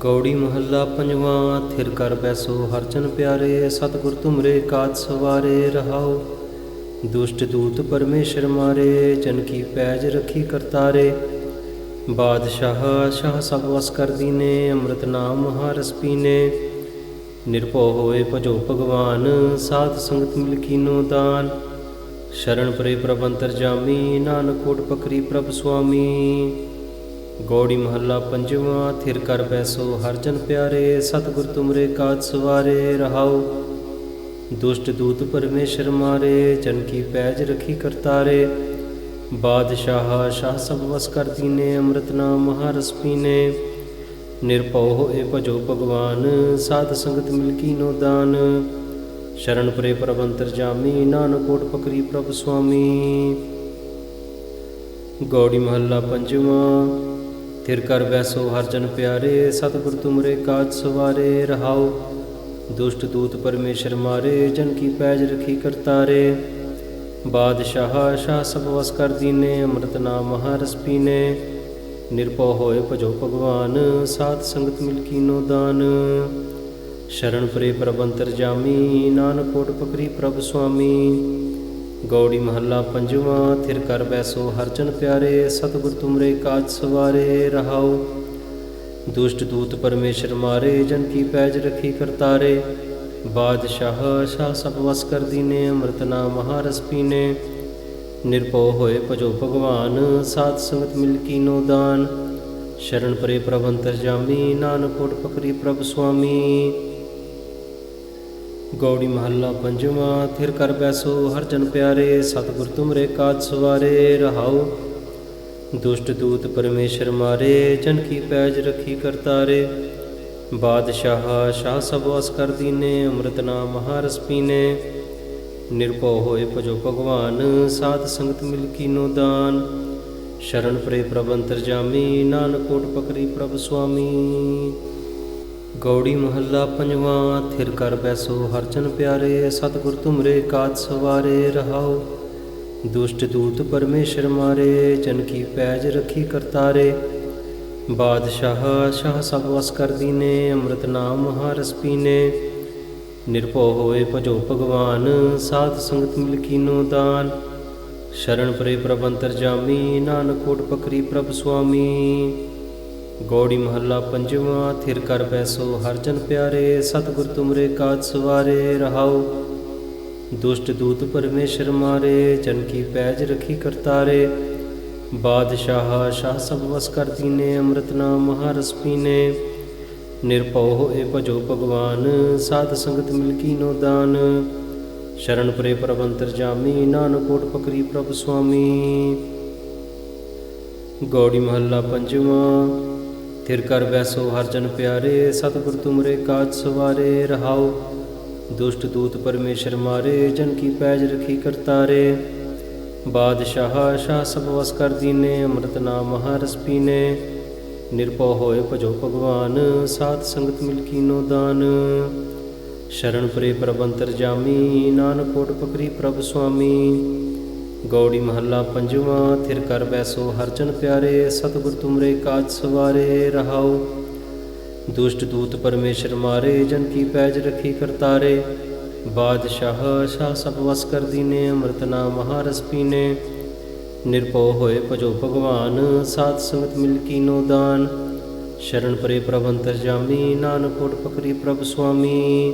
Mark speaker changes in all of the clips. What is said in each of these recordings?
Speaker 1: ਗੌੜੀ ਮਹੱਲਾ ਪੰਜਵਾਂ, ਥਿਰ ਕਰ ਬੈਸੋ ਹਰਚਨ ਪਿਆਰੇ, ਸਤਿਗੁਰ ਤੁਮਰੇ ਕਾਜ ਸਵਾਰੇ, ਰਹਾਓ। ਦੁਸ਼ਟ ਦੂਤ ਪਰਮੇਸ਼ਰ ਮਾਰੇ, ਜਨ ਕੀ ਪੈਜ ਰੱਖੀ ਕਰਤਾਰੇ। ਬਾਦਸ਼ਾਹ, ਸ਼ਾਹ ਸਭ ਵਸ ਕਰ ਦੀਨੇ, ਅੰਮ੍ਰਿਤ ਨਾਮ ਮਹਾਰਸ ਪੀਨੇ। ਨਿਰਭਉ ਹੋਏ ਭਜੋ ਭਗਵਾਨ, ਸਾਧ ਸੰਗਤ ਮਿਲ ਕੀਨੋ ਦਾਨ। ਸ਼ਰਨ ਪਰੇ ਪ੍ਰਭ ਅੰਤਰ ਜਾਮੀ, ਨਾਨਕ ਕੋਟ ਪਕਰੀ ਪ੍ਰਭ ਸੁਆਮੀ। ਗੌੜੀ ਮਹੱਲਾ ਪੰਜਵਾਂ, ਥਿਰ ਕਰ ਬੈਸੋ ਹਰਜਨ ਪਿਆਰੇ, ਸਤਿਗੁਰ ਤੁਮਰੇ ਕਾਜ ਸਵਾਰੇ ਰਹਾਓ ਦੁਸ਼ਟ ਦੂਤ ਪਰਮੇਸ਼ਰ ਮਾਰੇ, ਜਨ ਕੀ ਪੈਜ ਰਖੀ ਕਰਤਾਰੇ। ਬਾਦਸ਼ਾਹ, ਸ਼ਾਹ ਸਭ ਵਸ ਕਰ ਦੀਨੇ, ਅੰਮ੍ਰਿਤ ਨਾਮ ਮਹਾਰਸ ਪੀਨੇ। ਨਿਰਭਉ ਹੋਏ ਭਜੋ ਭਗਵਾਨ, ਸਾਧ ਸੰਗਤ ਮਿਲ ਕੀਨੋ ਦਾਨ। ਸ਼ਰਨ ਪਰੇ ਪ੍ਰਭ ਜਾਮੀ ਨਾਨਕ ਕੋਟ ਪਕਰੀ ਪ੍ਰਭ ਸੁਆਮੀ। ਗੌੜੀ ਮਹੱਲਾ ਪੰਜਵਾਂ ਤਿਰ ਕਰ ਬੈਸੋ ਹਰ ਜਨ ਪਿਆਰੇ, ਸਤਿਗੁਰ ਤੁਮਰੇ ਕਾਜ ਸਵਾਰੇ, ਰਹਾਓ। ਦੁਸ਼ਟ ਦੂਤ ਪਰਮੇਸ਼ਰ ਮਾਰੇ, ਜਨ ਕੀ ਪੈਜ ਰਖੀ ਕਰਤਾਰੇ। ਬਾਦਸ਼ਾਹ, ਸ਼ਾਹ ਸਭ ਵਸ ਕਰ ਦੀਨੇ, ਅੰਮ੍ਰਿਤ ਨਾਮ ਮਹਾਰਸ ਪੀਨੇ। ਨਿਰਭਉ ਹੋਏ ਭਜੋ ਭਗਵਾਨ, ਸਾਧ ਸੰਗਤ ਮਿਲ ਕੀਨੋ ਦਾਨ। ਸ਼ਰਨ ਪਰੇ ਪ੍ਰਬੰਤਰ ਜਾਮੀ, ਨਾਨਕ ਕੋਟ ਪਕਰੀ ਪ੍ਰਭ ਸੁਆਮੀ। ਗੌੜੀ ਮਹੱਲਾ ਪੰਜਵਾਂ, ਥਿਰ ਕਰ ਬੈਸੋ ਹਰਜਨ ਪਿਆਰੇ, ਸਤਿਗੁਰ ਤੁਮਰੇ ਕਾਜ ਸਵਾਰੇ ਰਹਾਓ। ਦੁਸ਼ਟ ਦੂਤ ਪਰਮੇਸ਼ਰ ਮਾਰੇ, ਜਨ ਕੀ ਪੈਜ ਰਖੀ ਕਰਤਾਰੇ। ਬਾਦਸ਼ਾਹ, ਸ਼ਾਹ ਸਭ ਵਸ ਕਰ ਦੀਨੇ, ਅੰਮ੍ਰਿਤ ਨਾਮ ਮਹਾਰਸ ਪੀਨੇ। ਨਿਰਭਉ ਹੋਏ ਭਜੋ ਭਗਵਾਨ, ਸਾਧ ਸੰਗਤ ਮਿਲ ਕੀਨੋ ਦਾਨ। ਸ਼ਰਨ ਪਰੇ ਪ੍ਰਭ ਅੰਤਰ ਜਾਮੀ, ਨਾਨਕ ਕੋਟ ਪਕਰੀ ਪ੍ਰਭ ਸੁਆਮੀ। ਗੌੜੀ ਮਹੱਲਾ ਪੰਜਵਾਂ, ਥਿਰ ਕਰ ਬੈਸੋ ਹਰ ਜਨ ਪਿਆਰੇ, ਸਤਿਗੁਰ ਤੁਮਰੇ ਕਾਜ ਸਵਾਰੇ, ਰਹਾਓ। ਦੁਸ਼ਟ ਦੂਤ ਪਰਮੇਸ਼ਰ ਮਾਰੇ, ਜਨ ਕੀ ਪੈਜ ਰਖੀ ਕਰਤਾਰੇ। ਬਾਦਸ਼ਾਹ, ਸ਼ਾਹ ਸਭ ਵਸ ਕਰ ਦੀਨੇ, ਅੰਮ੍ਰਿਤ ਨਾਮ ਮਹਾਰਸ ਪੀਨੇ। ਨਿਰਭਉ ਹੋਏ ਭਜੋ ਭਗਵਾਨ, ਸਾਧ ਸੰਗਤ ਮਿਲ ਕੀਨੋ ਦਾਨ। ਸ਼ਰਨ ਪਰੇ ਪ੍ਰਭ ਅੰਤਰ ਜਾਮੀ, ਨਾਨਕ ਕੋਟ ਪਕਰੀ ਪ੍ਰਭ ਸੁਆਮੀ। ਗੌੜੀ ਮਹੱਲਾ ਪੰਜਵਾਂ, ਥਿਰ ਕਰ ਬੈਸੋ ਹਰਚਨ ਪਿਆਰੇ, ਸਤਿਗੁਰ ਤੁਮਰੇ ਕਾਜ ਸਵਾਰੇ, ਰਹਾਓ। ਦੁਸ਼ਟ ਦੂਤ ਪਰਮੇਸ਼ਰ ਮਾਰੇ, ਜਨ ਕੀ ਪੈਜ ਰਖੀ ਕਰਤਾਰੇ। ਬਾਦਸ਼ਾਹ, ਸ਼ਾਹ ਸਭ ਵਸ ਕਰ ਦੀਨੇ, ਅੰਮ੍ਰਿਤ ਨਾਮ ਮਹਾਰਸ ਪੀਨੇ। ਨਿਰਭਉ ਹੋਏ ਭਜੋ ਭਗਵਾਨ, ਸਾਧ ਸੰਗਤ ਮਿਲ ਕੀਨੋ ਦਾਨ। ਸ਼ਰਨ ਪਰੇ ਪ੍ਰਭ ਅੰਤਰ ਜਾਮੀ, ਨਾਨਕ ਕੋਟ ਪਕਰੀ ਪ੍ਰਭ ਸੁਆਮੀ। ਗੌੜੀ ਮਹੱਲਾ ਪੰਜਵਾਂ, ਥਿਰ ਕਰ ਬੈਸੋ ਹਰ ਜਨ ਪਿਆਰੇ, ਸਤਿਗੁਰ ਤੁਮਰੇ ਕਾਜ ਸਵਾਰੇ, ਰਹਾਓ। ਦੁਸ਼ਟ ਦੂਤ ਪਰਮੇਸ਼ਰ ਮਾਰੇ, ਜਨ ਕੀ ਪੈਜ ਰਖੀ ਕਰਤਾਰੇ। ਬਾਦਸ਼ਾਹ, ਸ਼ਾਹ ਸਭ ਵਸ ਕਰ ਦੀਨੇ, ਅੰਮ੍ਰਿਤ ਨਾਮ ਮਹਾਰਸ ਪੀਨੇ। ਨਿਰਭਉ ਹੋਏ ਭਜੋ ਭਗਵਾਨ, ਸਾਧ ਸੰਗਤ ਮਿਲ ਕੀਨੋ ਦਾਨ। ਸ਼ਰਨ ਪਰੇ ਪ੍ਰਭ ਜਾਮੀ ਨਾਨਕ ਕੋਟ ਪਕਰੀ ਪ੍ਰਭ ਸੁਆਮੀ। ਗੌੜੀ ਮਹੱਲਾ ਪੰਜਵਾਂ ਤਿਰ ਕਰ ਬੈਸੋ ਹਰ ਜਨ ਪਿਆਰੇ, ਸਤਿਗੁਰ ਤੁਮਰੇ ਕਾਜ ਸਵਾਰੇ, ਰਹਾਓ। ਦੁਸ਼ਟ ਦੂਤ ਪਰਮੇਸ਼ਰ ਮਾਰੇ, ਜਨ ਕੀ ਪੈਜ ਰਖੀ ਕਰਤਾਰੇ। ਬਾਦਸ਼ਾਹ, ਸ਼ਾਹ ਸਭ ਵਸ ਕਰ ਦੀਨੇ, ਅੰਮ੍ਰਿਤ ਨਾਮ ਮਹਾਰਸ ਪੀਨੇ। ਨਿਰਭਉ ਹੋਏ ਭਜੋ ਭਗਵਾਨ, ਸਾਧ ਸੰਗਤ ਮਿਲ ਕੀਨੋ ਦਾਨ। ਸ਼ਰਨ ਪਰੇ ਪ੍ਰਬੰਤਰ ਜਾਮੀ, ਨਾਨਕ ਕੋਟ ਪਕਰੀ ਪ੍ਰਭ ਸੁਆਮੀ। ਗੌੜੀ ਮਹੱਲਾ ਪੰਜਵਾਂ, ਥਿਰ ਕਰ ਬੈਸੋ ਹਰਜਨ ਪਿਆਰੇ, ਸਤਿਗੁਰ ਤੁਮਰੇ ਕਾਜ ਸਵਾਰੇ ਰਹਾਓ। ਦੁਸ਼ਟ ਦੂਤ ਪਰਮੇਸ਼ਰ ਮਾਰੇ, ਜਨ ਕੀ ਪੈਜ ਰਖੀ ਕਰਤਾਰੇ। ਬਾਦਸ਼ਾਹ, ਸ਼ਾਹ ਸਭ ਵਸ ਕਰ ਦੀਨੇ, ਅੰਮ੍ਰਿਤ ਨਾਮ ਮਹਾਰਸ ਪੀਨੇ। ਨਿਰਭਉ ਹੋਏ ਭਜੋ ਭਗਵਾਨ, ਸਾਧ ਸੰਗਤ ਮਿਲ ਕੀਨੋ ਦਾਨ। ਸ਼ਰਨ ਪਰੇ ਪ੍ਰਭ ਅੰਤਰ ਜਾਮੀ, ਨਾਨਕ ਕੋਟ ਪਕਰੀ ਪ੍ਰਭ ਸੁਆਮੀ।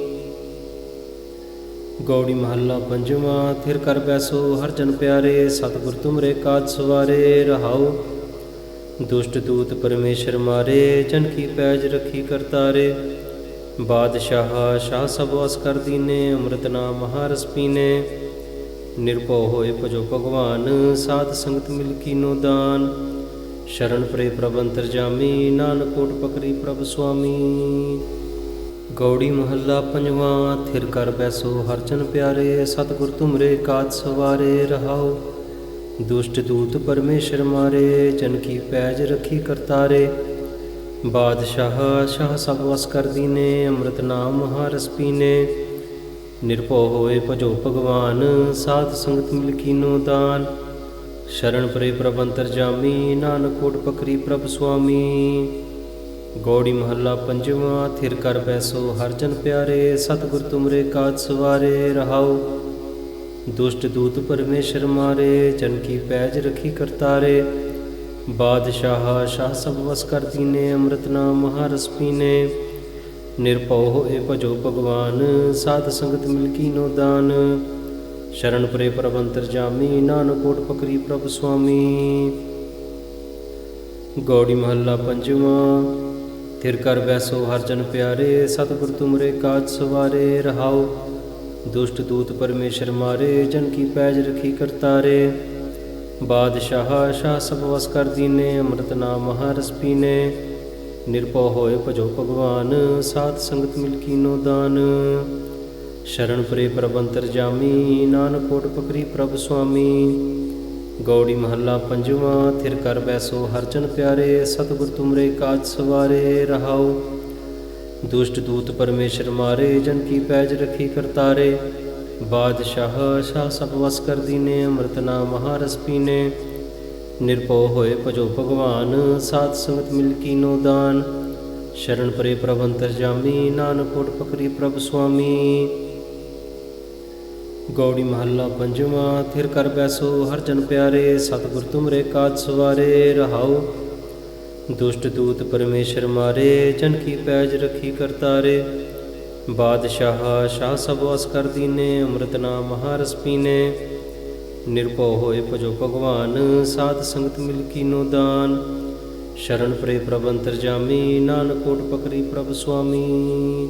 Speaker 1: ਗੌੜੀ ਮਹੱਲਾ ਪੰਜਵਾਂ, ਥਿਰ ਕਰ ਬੈਸੋ ਹਰ ਜਨ ਪਿਆਰੇ, ਸਤਿਗੁਰ ਤੁਮਰੇ ਕਾਜ ਸਵਾਰੇ, ਰਹਾਓ। ਦੁਸ਼ਟ ਦੂਤ ਪਰਮੇਸ਼ਰ ਮਾਰੇ, ਜਨ ਕੀ ਪੈਜ ਰਖੀ ਕਰਤਾਰੇ ਬਾਦਸ਼ਾਹ, ਸ਼ਾਹ ਸਭ ਵਸ ਕਰ ਦੀਨੇ, ਅੰਮ੍ਰਿਤ ਨਾਮ ਮਹਾਰਸ ਪੀਨੇ। ਨਿਰਭਉ ਹੋਏ ਭਜੋ ਭਗਵਾਨ, ਸਾਧ ਸੰਗਤ ਮਿਲ ਕੀਨੋ ਦਾਨ। ਸ਼ਰਨ ਪ੍ਰੇ ਪ੍ਰਭ ਅੰਤਰ ਜਾਮੀ, ਨਾਨਕ ਕੋਟ ਪਕਰੀ ਪ੍ਰਭ ਸੁਆਮੀ। ਗੌੜੀ ਮਹੱਲਾ ਪੰਜਵਾਂ, ਥਿਰ ਕਰ ਬੈਸੋ ਹਰਚਨ ਪਿਆਰੇ, ਸਤਿਗੁਰ ਤੁਮਰੇ ਕਾਜ ਸਵਾਰੇ ਰਹਾਓ ਦੁਸ਼ਟ ਦੂਤ ਪਰਮੇਸ਼ਰ ਮਾਰੇ, ਜਨ ਕੀ ਪੈਜ ਰਖੀ ਕਰਤਾਰੇ। ਬਾਦਸ਼ਾਹ, ਸ਼ਾਹ ਸਭ ਵਸ ਕਰ ਦੀਨੇ, ਅੰਮ੍ਰਿਤ ਨਾਮ ਮਹਾਰਸ ਪੀਨੇ। ਨਿਰਭਉ ਹੋਏ ਭਜੋ ਭਗਵਾਨ, ਸਾਧ ਸੰਗਤ ਮਿਲ ਕੀਨੋ ਦਾਨ। ਸ਼ਰਨ ਪਰੇ ਪ੍ਰਭ ਅੰਤਰ ਜਾਮੀ, ਨਾਨਕ ਕੋਟ ਪਕਰੀ ਪ੍ਰਭ ਸੁਆਮੀ। ਗੌੜੀ ਮਹੱਲਾ ਪੰਜਵਾਂ, ਥਿਰ ਕਰ ਬੈਸੋ ਹਰ ਜਨ ਪਿਆਰੇ, ਸਤਿਗੁਰ ਤੁਮਰੇ ਕਾਜ ਸਵਾਰੇ ਰਹਾਉ ਦੁਸ਼ਟ ਦੂਤ ਪਰਮੇਸ਼ਰ ਮਾਰੇ, ਜਨ ਕੀ ਪੈਜ ਰਖੀ ਕਰਤਾਰੇ। ਬਾਦਸ਼ਾਹ, ਸ਼ਾਹ ਸਭ ਵਸ ਕਰ ਦੀਨੇ, ਅੰਮ੍ਰਿਤ ਨਾਮ ਮਹਾਰਸ ਪੀਨੇ। ਨਿਰਭਉ ਹੋਏ ਭਜੋ ਭਗਵਾਨ, ਸਾਧ ਸੰਗਤ ਮਿਲ ਕੀਨੋ ਦਾਨ। ਸ਼ਰਨ ਪਰੇ ਪ੍ਰਵੰਤਰ ਜਾਮੀ ਨਾਨਕ ਕੋਟ ਪਕਰੀ ਪ੍ਰਭ ਸੁਆਮੀ। ਗੌੜੀ ਮਹੱਲਾ ਪੰਜਵਾਂ ਤਿਰ ਕਰ ਬੈਸੋ ਹਰ ਜਨ ਪਿਆਰੇ, ਸਤਿਗੁਰ ਤੁਮਰੇ ਕਾਜ ਸਵਾਰੇ ਰਹਾਉ ਦੁਸ਼ਟ ਦੂਤ ਪਰਮੇਸ਼ਰ ਮਾਰੇ, ਜਨ ਕੀ ਪੈਜ ਰਖੀ ਕਰਤਾਰੇ। ਬਾਦਸ਼ਾਹ, ਸ਼ਾਹ ਸਭ ਵਸ ਕਰ ਦੀਨੇ, ਅੰਮ੍ਰਿਤ ਨਾਮ ਮਹਾਰਸ ਪੀਨੇ। ਨਿਰਭਉ ਹੋਏ ਭਜੋ ਭਗਵਾਨ, ਸਾਧ ਸੰਗਤ ਮਿਲ ਕੀਨੋ ਦਾਨ। ਸ਼ਰਨ ਪਰੇ ਪ੍ਰਬੰਤਰ ਜਾਮੀ, ਨਾਨਕ ਕੋਟ ਪਕਰੀ ਪ੍ਰਭ ਸੁਆਮੀ। ਗੌੜੀ ਮਹੱਲਾ ਪੰਜਵਾਂ, ਥਿਰ ਕਰ ਬੈਸੋ ਹਰਜਨ ਪਿਆਰੇ, ਸਤਿਗੁਰ ਤੁਮਰੇ ਕਾਜ ਸਵਾਰੇ ਰਹਾਉ ਦੁਸ਼ਟ ਦੂਤ ਪਰਮੇਸ਼ਰ ਮਾਰੇ, ਜਨ ਕੀ ਪੈਜ ਰਖੀ ਕਰਤਾਰੇ। ਬਾਦਸ਼ਾਹ, ਸ਼ਾਹ ਸਭ ਵਸ ਕਰ ਦੀਨੇ, ਅੰਮ੍ਰਿਤ ਨਾਮ ਮਹਾਰਸ ਪੀਨੇ। ਨਿਰਭਉ ਹੋਏ ਭਜੋ ਭਗਵਾਨ, ਸਾਧ ਸੰਗਤ ਮਿਲ ਕੀਨੋ ਦਾਨ। ਸ਼ਰਨ ਪਰੇ ਪ੍ਰਭੰਤਰ ਜਾਮੀ, ਨਾਨਕ ਕੋਟ ਪਕਰੀ ਪ੍ਰਭ ਸੁਆਮੀ। ਗੌੜੀ ਮਹੱਲਾ ਪੰਜਵਾਂ, ਥਿਰ ਕਰ ਬੈਸੋ ਹਰ ਜਨ ਪਿਆਰੇ, ਸਤਿਗੁਰ ਤੁਮਰੇ ਕਾਜ ਸਵਾਰੇ ਰਹਾਉ ਦੁਸ਼ਟ ਦੂਤ ਪਰਮੇਸ਼ਰ ਮਾਰੇ, ਜਨ ਕੀ ਪੈਜ ਰਖੀ ਕਰਤਾਰੇ। ਬਾਦਸ਼ਾਹ, ਸ਼ਾਹ ਸਭ ਵਸ ਕਰ ਦੀਨੇ, ਅੰਮ੍ਰਿਤ ਨਾਮ ਮਹਾਰਸ ਪੀਨੇ। ਨਿਰਭਉ ਹੋਏ ਭਜੋ ਭਗਵਾਨ, ਸਾਧ ਸੰਗਤ ਮਿਲ ਕੀਨੋ ਦਾਨ। ਸ਼ਰਨ ਪ੍ਰੇ ਪ੍ਰਬੰਤਰ ਜਾਮੀ, ਨਾਨਕ ਕੋਟ ਪਕਰੀ ਪ੍ਰਭ ਸੁਆਮੀ।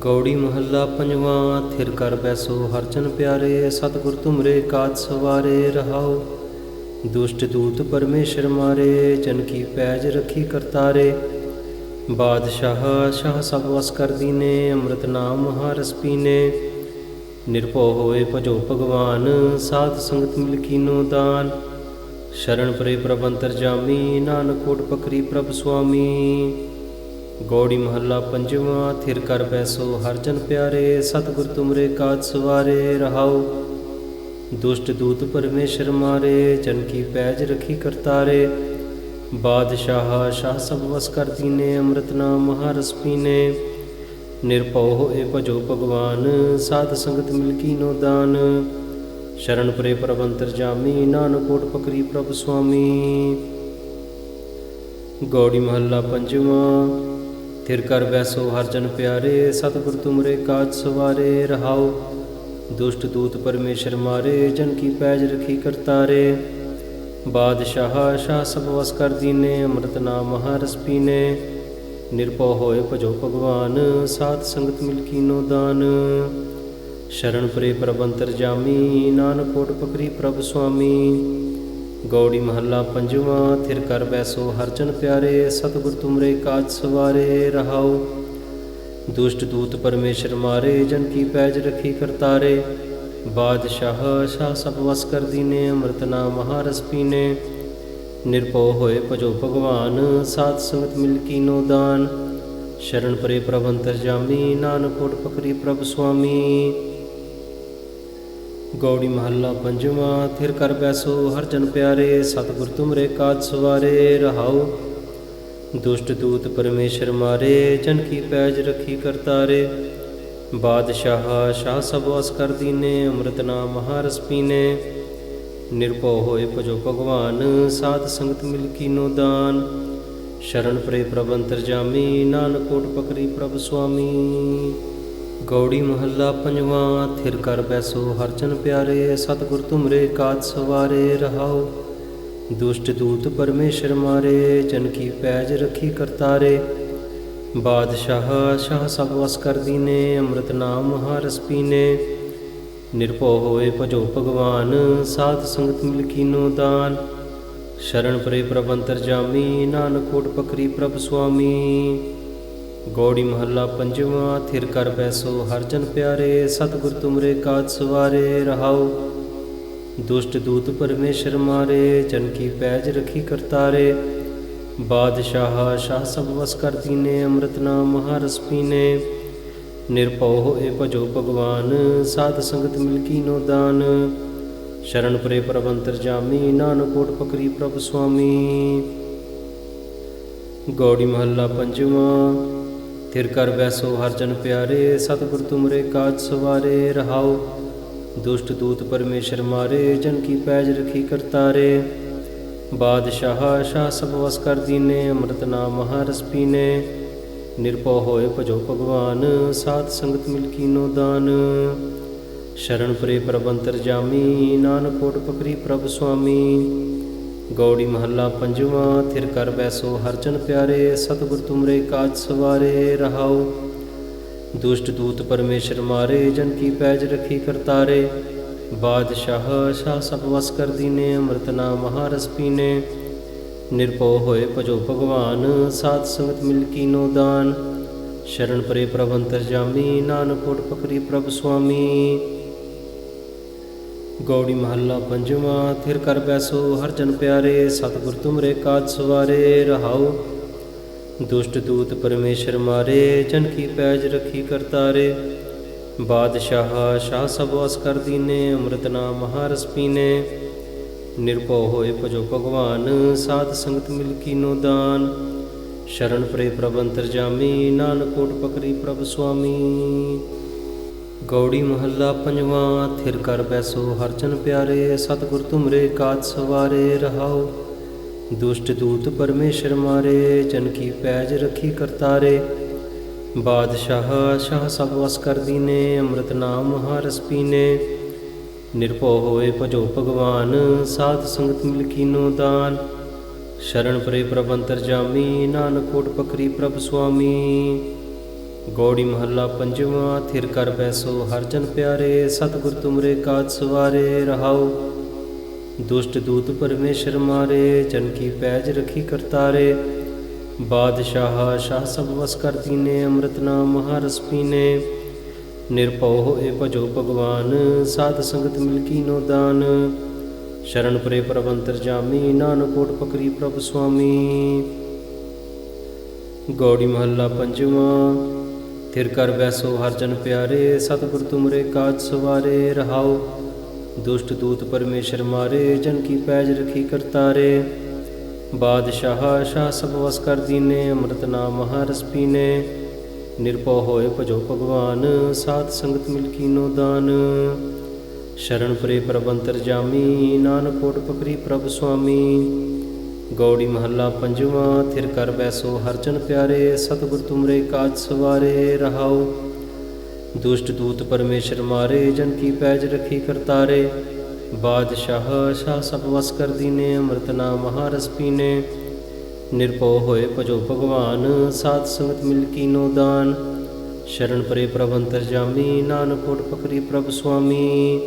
Speaker 1: ਗੌੜੀ ਮਹੱਲਾ ਪੰਜਵਾਂ, ਥਿਰ ਕਰ ਬੈਸੋ ਹਰਚਨ ਪਿਆਰੇ, ਸਤਿਗੁਰ ਤੁਮਰੇ ਕਾਜ ਸਵਾਰੇ ਰਹਾਓ ਦੁਸ਼ਟ ਦੂਤ ਪਰਮੇਸ਼ਰ ਮਾਰੇ, ਜਨ ਕੀ ਪੈਜ ਰਖੀ ਕਰਤਾਰੇ। ਬਾਦਸ਼ਾਹ, ਸ਼ਾਹ ਸਭ ਵਸ ਕਰ ਦੀਨੇ, ਅੰਮ੍ਰਿਤ ਨਾਮ ਮਹਾਰਸ ਪੀਨੇ। ਨਿਰਭਉ ਹੋਏ ਭਜੋ ਭਗਵਾਨ, ਸਾਧ ਸੰਗਤ ਮਿਲ ਕੀਨੋ ਦਾਨ। ਸ਼ਰਨ ਪਰੇ ਪ੍ਰਬੰਤਰ ਜਾਮੀ, ਨਾਨਕ ਕੋਟ ਪਕਰੀ ਪ੍ਰਭ ਸੁਆਮੀ। ਗੌੜੀ ਮਹੱਲਾ ਪੰਜਵਾਂ, ਥਿਰ ਕਰ ਬੈਸੋ ਹਰ ਜਨ ਪਿਆਰੇ, ਸਤਿਗੁਰ ਤੁਮਰੇ ਕਾਜ ਸਵਾਰੇ ਰਹਾਉ ਦੁਸ਼ਟ ਦੂਤ ਪਰਮੇਸ਼ਰ ਮਾਰੇ, ਜਨ ਕੀ ਪੈਜ ਰਖੀ ਕਰਤਾਰੇ। ਬਾਦਸ਼ਾਹ, ਸ਼ਾਹ ਸਭ ਵਸ ਕਰ ਦੀਨੇ, ਅੰਮ੍ਰਿਤ ਨਾਮ ਮਹਾਰਸ ਪੀਨੇ। ਨਿਰਭਉ ਹੋਏ ਭਜੋ ਭਗਵਾਨ, ਸਾਧ ਸੰਗਤ ਮਿਲ ਕੀਨੋ ਦਾਨ। ਸ਼ਰਨ ਪਰੇ ਪ੍ਰਵੰਤਰ ਜਾਮੀ ਨਾਨਕ ਕੋਟ ਪਕਰੀ ਪ੍ਰਭ ਸੁਆਮੀ। ਗੌੜੀ ਮਹੱਲਾ ਪੰਜਵਾਂ ਫਿਰ ਕਰ ਬੈਸੋ ਹਰ ਜਨ ਪਿਆਰੇ, ਸਤਿਗੁਰ ਤੁਮਰੇ ਕਾਜ ਸਵਾਰੇ ਰਹਾਉ ਦੁਸ਼ਟ ਦੂਤ ਪਰਮੇਸ਼ਰ ਮਾਰੇ, ਜਨ ਕੀ ਪੈਜ ਰਖੀ ਕਰਤਾਰੇ। ਬਾਦਸ਼ਾਹ, ਸ਼ਾਹ ਸਭ ਵਸ ਕਰ ਦੀਨੇ, ਅੰਮ੍ਰਿਤ ਨਾਮ ਮਹਾਰਸ ਪੀਨੇ। ਨਿਰਭਉ ਹੋਏ ਭਜੋ ਭਗਵਾਨ, ਸਾਧ ਸੰਗਤ ਮਿਲ ਕੀਨੋ ਦਾਨ। ਸ਼ਰਨ ਪਰੇ ਪ੍ਰਬੰਤਰ ਜਾਮੀ, ਨਾਨਕ ਕੋਟ ਪਕਰੀ ਪ੍ਰਭ ਸੁਆਮੀ। ਗੌੜੀ ਮਹੱਲਾ ਪੰਜਵਾਂ, ਥਿਰ ਕਰ ਬੈਸੋ ਹਰਜਨ ਪਿਆਰੇ, ਸਤਿਗੁਰ ਤੁਮਰੇ ਕਾਜ ਸਵਾਰੇ ਰਹਾਉ ਦੁਸ਼ਟ ਦੂਤ ਪਰਮੇਸ਼ਰ ਮਾਰੇ, ਜਨ ਕੀ ਪੈਜ ਰਖੀ ਕਰਤਾਰੇ। ਬਾਦਸ਼ਾਹ, ਸ਼ਾਹ ਸਭ ਵਸ ਕਰ ਦੀਨੇ, ਅੰਮ੍ਰਿਤ ਨਾਮ ਮਹਾਰਸ ਪੀਨੇ। ਨਿਰਭਉ ਹੋਏ ਭਜੋ ਭਗਵਾਨ, ਸਾਧ ਸੰਗਤ ਮਿਲ ਕੀਨੋ ਦਾਨ। ਸ਼ਰਨ ਪਰੇ ਪ੍ਰਵੰਤਰ ਜਾਮੀ, ਨਾਨਕ ਕੋਟ ਪਕਰੀ ਪ੍ਰਭ ਸੁਆਮੀ। ਗੌੜੀ ਮਹੱਲਾ ਪੰਜਵਾਂ, ਥਿਰ ਕਰ ਬੈਸੋ ਹਰ ਜਨ ਪਿਆਰੇ, ਸਤਿਗੁਰ ਤੁਮਰੇ ਕਾਜ ਸਵਾਰੇ ਰਹਾਉ ਦੁਸ਼ਟ ਦੂਤ ਪਰਮੇਸ਼ਰ ਮਾਰੇ, ਜਨ ਕੀ ਪੈਜ ਰਖੀ ਕਰਤਾਰੇ ਬਾਦਸ਼ਾਹ, ਸ਼ਾਹ ਸਭ ਵਸ ਕਰ ਦੀਨੇ, ਅੰਮ੍ਰਿਤ ਨਾਮ ਮਹਾਰਸ ਪੀਨੇ। ਨਿਰਭਉ ਹੋਏ ਭਜੋ ਭਗਵਾਨ, ਸਾਧ ਸੰਗਤ ਮਿਲ ਕੀਨੋ ਦਾਨ। ਸ਼ਰਨ ਪ੍ਰੇ ਪ੍ਰਬੰਤਰ ਜਾਮੀ, ਨਾਨਕ ਕੋਟ ਪਕਰੀ ਪ੍ਰਭ ਸੁਆਮੀ। ਗੌੜੀ ਮਹੱਲਾ ਪੰਜਵਾਂ, ਥਿਰ ਕਰ ਬੈਸੋ ਹਰਚਨ ਪਿਆਰੇ, ਸਤਿਗੁਰ ਤੁਮਰੇ ਕਾਜ ਸਵਾਰੇ, ਰਹਾਓ। ਦੁਸ਼ਟ ਦੂਤ ਪਰਮੇਸ਼ਰ ਮਾਰੇ, ਜਨ ਕੀ ਪੈਜ ਰਖੀ ਕਰਤਾਰੇ। ਬਾਦਸ਼ਾਹ, ਸ਼ਾਹ ਸਭ ਵਸ ਕਰ ਦੀਨੇ, ਅੰਮ੍ਰਿਤ ਨਾਮ ਮਹਾਰਸ ਪੀਨੇ। ਨਿਰਭਉ ਹੋਏ ਭਜੋ ਭਗਵਾਨ, ਸਾਧ ਸੰਗਤ ਮਿਲ ਕੀਨੋ ਦਾਨ। ਸ਼ਰਨ ਪਰੇ ਪ੍ਰਬੰਤਰ ਜਾਮੀ, ਨਾਨਕ ਕੋਟ ਪਕਰੀ ਪ੍ਰਭ ਸੁਆਮੀ। ਗੌੜੀ ਮਹੱਲਾ ਪੰਜਵਾਂ, ਥਿਰ ਕਰ ਬੈਸੋ ਹਰਜਨ ਪਿਆਰੇ, ਸਤਿਗੁਰ ਤੁਮਰੇ ਕਾਜ ਸਵਾਰੇ ਰਹਾਉ ਦੁਸ਼ਟ ਦੂਤ ਪਰਮੇਸ਼ਰ ਮਾਰੇ, ਜਨ ਕੀ ਪੈਜ ਰਖੀ ਕਰਤਾਰੇ। ਬਾਦਸ਼ਾਹ, ਸ਼ਾਹ ਸਭ ਵਸ ਕਰ ਦੀਨੇ, ਅੰਮ੍ਰਿਤ ਨਾਮ ਮਹਾਰਸ ਪੀਨੇ। ਨਿਰਭਉ ਹੋਏ ਭਜੋ ਭਗਵਾਨ, ਸਾਧ ਸੰਗਤ ਮਿਲ ਕੀਨੋ ਦਾਨ। ਸ਼ਰਨ ਪਰੇ ਪ੍ਰਬੰਤਰ ਜਾਮੀ ਨਾਨਕ ਕੋਟ ਪਕਰੀ ਪ੍ਰਭ ਸੁਆਮੀ। ਗੌੜੀ ਮਹੱਲਾ ਪੰਜਵਾਂ ਤਿਰ ਕਰ ਬੈਸੋ ਹਰ ਜਨ ਪਿਆਰੇ, ਸਤਿਗੁਰ ਤੁਮਰੇ ਕਾਜ ਸਵਾਰੇ, ਰਹਾਓ। ਦੁਸ਼ਟ ਦੂਤ ਪਰਮੇਸ਼ਰ ਮਾਰੇ, ਜਨ ਕੀ ਪੈਜ ਰਖੀ ਕਰਤਾਰੇ। ਬਾਦਸ਼ਾਹ, ਸ਼ਾਹ ਸਭ ਵਸ ਕਰ ਦੀਨੇ, ਅੰਮ੍ਰਿਤ ਨਾਮ ਮਹਾਰਸ ਪੀਨੇ। ਨਿਰਭਉ ਹੋਏ ਭਜੋ ਭਗਵਾਨ, ਸਾਧ ਸੰਗਤ ਮਿਲ ਕੀਨੋ ਦਾਨ। ਸ਼ਰਨ ਪਰੇ ਪ੍ਰਬੰਤਰ ਜਾਮੀ, ਨਾਨਕ ਕੋਟ ਪਕਰੀ ਪ੍ਰਭ ਸੁਆਮੀ। ਗੌੜੀ ਮਹੱਲਾ ਪੰਜਵਾਂ, ਥਿਰ ਕਰ ਬੈਸੋ ਹਰਜਨ ਪਿਆਰੇ, ਸਤਿਗੁਰ ਤੁਮਰੇ ਕਾਜ ਸਵਾਰੇ ਰਹਾਉ ਦੁਸ਼ਟ ਦੂਤ ਪਰਮੇਸ਼ਰ ਮਾਰੇ, ਜਨ ਕੀ ਪੈਜ ਰਖੀ ਕਰਤਾਰੇ। ਬਾਦਸ਼ਾਹ, ਸ਼ਾਹ ਸਭ ਵਸ ਕਰ ਦੀਨੇ, ਅੰਮ੍ਰਿਤ ਨਾਮ ਮਹਾਰਸ ਪੀਨੇ। ਨਿਰਭਉ ਹੋਏ ਭਜੋ ਭਗਵਾਨ, ਸਾਧ ਸੰਗਤ ਮਿਲ ਕੀਨੋ ਦਾਨ। ਸ਼ਰਨ ਪਰੇ ਪ੍ਰਭੰਤਰ ਜਾਮੀ, ਨਾਨਕ ਕੋਟ ਪਕਰੀ ਪ੍ਰਭ ਸੁਆਮੀ। ਗੌੜੀ ਮਹੱਲਾ ਪੰਜਵਾਂ, ਥਿਰ ਕਰ ਬੈਸੋ ਹਰ ਜਨ ਪਿਆਰੇ, ਸਤਿਗੁਰ ਤੁਮਰੇ ਕਾਜ ਸਵਾਰੇ ਰਹਾਉ ਦੁਸ਼ਟ ਦੂਤ ਪਰਮੇਸ਼ਰ ਮਾਰੇ, ਜਨ ਕੀ ਪੈਜ ਰਖੀ ਕਰਤਾਰੇ ਬਾਦਸ਼ਾਹ, ਸ਼ਾਹ ਸਭ ਵਸ ਕਰ ਦੀਨੇ, ਅੰਮ੍ਰਿਤ ਨਾਮ ਮਹਾਰਸ ਪੀਨੇ। ਨਿਰਭਉ ਹੋਏ ਭਜੋ ਭਗਵਾਨ, ਸਾਧ ਸੰਗਤ ਮਿਲ ਕੀਨੋ ਦਾਨ। ਸ਼ਰਨ ਪ੍ਰੇ ਪ੍ਰਬੰਤਰ ਜਾਮੀ, ਨਾਨਕ ਕੋਟ ਪਕਰੀ ਪ੍ਰਭ ਸੁਆਮੀ। ਗੌੜੀ ਮਹੱਲਾ ਪੰਜਵਾਂ, ਥਿਰ ਕਰ ਬੈਸੋ ਹਰਚਨ ਪਿਆਰੇ, ਸਤਿਗੁਰ ਤੁਮਰੇ ਕਾਜ ਸਵਾਰੇ, ਰਹਾਓ। ਦੁਸ਼ਟ ਦੂਤ ਪਰਮੇਸ਼ਰ ਮਾਰੇ, ਜਨ ਕੀ ਪੈਜ ਰਖੀ ਕਰਤਾਰੇ। ਬਾਦਸ਼ਾਹ, ਸ਼ਾਹ ਸਭ ਵਸ ਕਰ ਦੀਨੇ, ਅੰਮ੍ਰਿਤ ਨਾਮ ਮਹਾਰਸ ਪੀਨੇ। ਨਿਰਭਉ ਹੋਏ ਭਜੋ ਭਗਵਾਨ, ਸਾਧ ਸੰਗਤ ਮਿਲ ਕੀਨੋ ਦਾਨ। ਸ਼ਰਨ ਪਰੇ ਪ੍ਰਬੰਤਰ ਜਾਮੀ, ਨਾਨਕ ਕੋਟ ਪਕਰੀ ਪ੍ਰਭ ਸੁਆਮੀ। ਗੌੜੀ ਮਹੱਲਾ ਪੰਜਵਾਂ, ਥਿਰ ਕਰ ਬੈਸੋ ਹਰਜਨ ਪਿਆਰੇ, ਸਤਿਗੁਰ ਤੁਮਰੇ ਕਾਜ ਸਵਾਰੇ, ਰਹਾਉ। ਦੁਸ਼ਟ ਦੂਤ ਪਰਮੇਸ਼ਰ ਮਾਰੇ, ਜਨ ਕੀ ਪੈਜ ਰਖੀ ਕਰਤਾਰੇ। ਬਾਦਸ਼ਾਹ, ਸ਼ਾਹ ਸਭ ਵਸ ਕਰ ਦੀਨੇ, ਅੰਮ੍ਰਿਤ ਨਾਮ ਮਹਾਰਸ ਪੀਨੇ। ਨਿਰਭਉ ਹੋਏ ਭਜੋ ਭਗਵਾਨ, ਸਾਧ ਸੰਗਤ ਮਿਲ ਕੀਨੋ ਦਾਨ। ਸ਼ਰਨ ਪਰੇ ਪ੍ਰਬੰਤਰ ਜਾਮੀ ਨਾਨਕ ਕੋਟ ਪਕਰੀ ਪ੍ਰਭ ਸੁਆਮੀ। ਗੌੜੀ ਮਹੱਲਾ ਪੰਜਵਾਂ ਥਿਰ ਕਰ ਬੈਸੋ ਹਰ ਜਨ ਪਿਆਰੇ, ਸਤਿਗੁਰ ਤੁਮਰੇ ਕਾਜ ਸਵਾਰੇ, ਰਹਾਓ। ਦੁਸ਼ਟ ਦੂਤ ਪਰਮੇਸ਼ਰ ਮਾਰੇ, ਜਨ ਕੀ ਪੈਜ ਰਖੀ ਕਰਤਾਰੇ। ਬਾਦਸ਼ਾਹ, ਸ਼ਾਹ ਸਭ ਵਸ ਕਰ ਦੀਨੇ, ਅੰਮ੍ਰਿਤ ਨਾਮ ਮਹਾਰਸ ਪੀਨੇ। ਨਿਰਭਉ ਹੋਏ ਭਜੋ ਭਗਵਾਨ, ਸਾਧ ਸੰਗਤ ਮਿਲ ਕੀਨੋ ਦਾਨ। ਸ਼ਰਨ ਪਰੇ ਪ੍ਰਬੰਤਰ ਜਾਮੀ, ਨਾਨਕ ਕੋਟ ਪਕਰੀ ਪ੍ਰਭ ਸੁਆਮੀ। ਗੌੜੀ ਮਹੱਲਾ ਪੰਜਵਾਂ, ਥਿਰ ਕਰ ਬੈਸੋ ਹਰਜਨ ਪਿਆਰੇ, ਸਤਿਗੁਰ ਤੁਮਰੇ ਕਾਜ ਸਵਾਰੇ ਰਹਾਉ ਦੁਸ਼ਟ ਦੂਤ ਪਰਮੇਸ਼ਰ ਮਾਰੇ, ਜਨ ਕੀ ਪੈਜ ਰਖੀ ਕਰਤਾਰੇ। ਬਾਦਸ਼ਾਹ, ਸ਼ਾਹ ਸਭ ਵਸ ਕਰ ਦੀਨੇ, ਅੰਮ੍ਰਿਤ ਨਾਮ ਮਹਾਰਸ ਪੀਨੇ। ਨਿਰਭਉ ਹੋਏ ਭਜੋ ਭਗਵਾਨ, ਸਾਧ ਸੰਗਤ ਮਿਲ ਕੀਨੋ ਦਾਨ। ਸ਼ਰਨ ਪਰੇ ਪ੍ਰਬੰਤਰ ਜਾਮੀ, ਨਾਨਕ ਕੋਟ ਪਕਰੀ ਪ੍ਰਭ ਸੁਆਮੀ।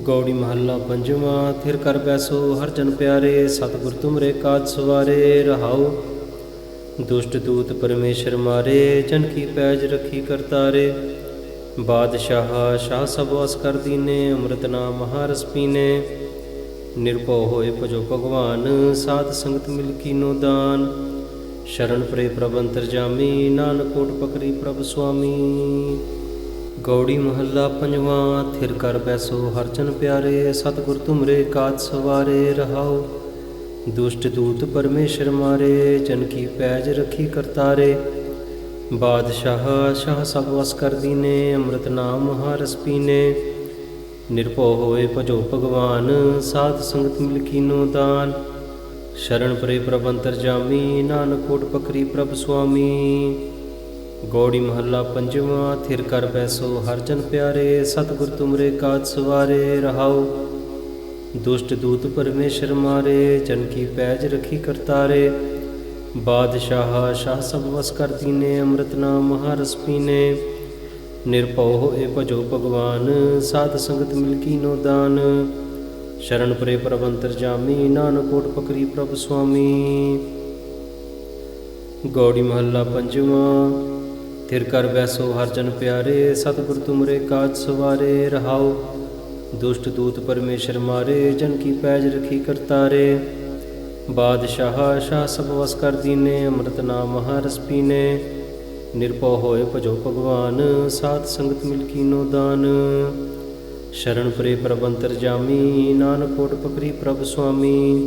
Speaker 1: ਗੌੜੀ ਮਹੱਲਾ ਪੰਜਵਾਂ, ਥਿਰ ਕਰ ਬੈਸੋ ਹਰ ਜਨ ਪਿਆਰੇ, ਸਤਿਗੁਰ ਤੁਮਰੇ ਕਾਜ ਸਵਾਰੇ, ਰਹਾਉ। ਦੁਸ਼ਟ ਦੂਤ ਪਰਮੇਸ਼ਰ ਮਾਰੇ, ਜਨ ਕੀ ਪੈਜ ਰਖੀ ਕਰਤਾਰੇ। ਬਾਦਸ਼ਾਹ, ਸ਼ਾਹ ਸਭ ਵਸ ਕਰ ਦੀਨੇ, ਅੰਮ੍ਰਿਤ ਨਾਮ ਮਹਾਰਸ ਪੀਨੇ। ਨਿਰਭਉ ਹੋਏ ਭਜੋ ਭਗਵਾਨ, ਸਾਧ ਸੰਗਤ ਮਿਲ ਕੀਨੋ ਦਾਨ। ਸ਼ਰਨ ਪ੍ਰੇ ਪ੍ਰਬੰਤਰ ਜਾਮੀ, ਨਾਨਕ ਕੋਟ ਪਕਰੀ ਪ੍ਰਭ ਸੁਆਮੀ। ਗੌੜੀ ਮਹੱਲਾ ਪੰਜਵਾਂ, ਥਿਰ ਕਰ ਬੈਸੋ ਹਰਚਨ ਪਿਆਰੇ, ਸਤਿਗੁਰ ਤੁਮਰੇ ਕਾਜ ਸਵਾਰੇ ਰਹਾਓ। ਦੁਸ਼ਟ ਦੂਤ ਪਰਮੇਸ਼ਰ ਮਾਰੇ, ਜਨ ਕੀ ਪੈਜ ਰਖੀ ਕਰਤਾਰੇ। ਬਾਦਸ਼ਾਹ, ਸ਼ਾਹ ਸਭ ਵਸ ਕਰ ਦੀਨੇ, ਅੰਮ੍ਰਿਤ ਨਾਮ ਮਹਾਰਸ ਪੀਨੇ। ਨਿਰਭਉ ਹੋਏ ਭਜੋ ਭਗਵਾਨ, ਸਾਧ ਸੰਗਤ ਮਿਲ ਕੀਨੋ ਦਾਨ। ਸ਼ਰਨ ਪਰੇ ਪ੍ਰਬੰਤਰ ਜਾਮੀ, ਨਾਨਕ ਕੋਟ ਪਕਰੀ ਪ੍ਰਭ ਸੁਆਮੀ। ਗੌੜੀ ਮਹੱਲਾ ਪੰਜਵਾਂ, ਥਿਰ ਕਰ ਬੈਸੋ ਹਰ ਜਨ ਪਿਆਰੇ, ਸਤਿਗੁਰ ਤੁਮਰੇ ਕਾਜ ਸਵਾਰੇ ਰਹਾਉ ਦੁਸ਼ਟ ਦੂਤ ਪਰਮੇਸ਼ਰ ਮਾਰੇ, ਜਨ ਕੀ ਪੈਜ ਰਖੀ ਕਰਤਾਰੇ। ਬਾਦਸ਼ਾਹ, ਸ਼ਾਹ ਸਭ ਵਸ ਕਰ ਦੀਨੇ, ਅੰਮ੍ਰਿਤ ਨਾਮ ਮਹਾਰਸ ਪੀਨੇ। ਨਿਰਭਉ ਹੋਏ ਭਜੋ ਭਗਵਾਨ, ਸਾਧ ਸੰਗਤ ਮਿਲ ਕੀਨੋ ਦਾਨ। ਸ਼ਰਨ ਪਰੇ ਪ੍ਰਬੰਤਰ ਜਾਮੀ ਨਾਨਕ ਕੋਟ ਪਕਰੀ ਪ੍ਰਭ ਸੁਆਮੀ। ਗੌੜੀ ਮਹੱਲਾ ਪੰਜਵਾਂ ਤਿਰ ਕਰ ਬੈਸੋ ਹਰ ਜਨ ਪਿਆਰੇ, ਸਤਿਗੁਰ ਤੁਮਰੇ ਕਾਜ ਸਵਾਰੇ, ਰਹਾਓ। ਦੁਸ਼ਟ ਦੂਤ ਪਰਮੇਸ਼ਰ ਮਾਰੇ, ਜਨ ਕੀ ਪੈਜ ਰਖੀ ਕਰਤਾਰੇ ਬਾਦਸ਼ਾਹ, ਸ਼ਾਹ ਸਭ ਵਸ ਕਰ ਦੀਨੇ, ਅੰਮ੍ਰਿਤ ਨਾਮ ਮਹਾਰਸ ਪੀਨੇ। ਨਿਰਭਉ ਹੋਏ ਭਜੋ ਭਗਵਾਨ, ਸਾਧ ਸੰਗਤ ਮਿਲ ਕੀਨੋ ਦਾਨ। ਸ਼ਰਨ ਪਰੇ ਪ੍ਰਬੰਤਰ ਜਾਮੀ, ਨਾਨਕ ਕੋਟ ਪਕਰੀ ਪ੍ਰਭ ਸੁਆਮੀ।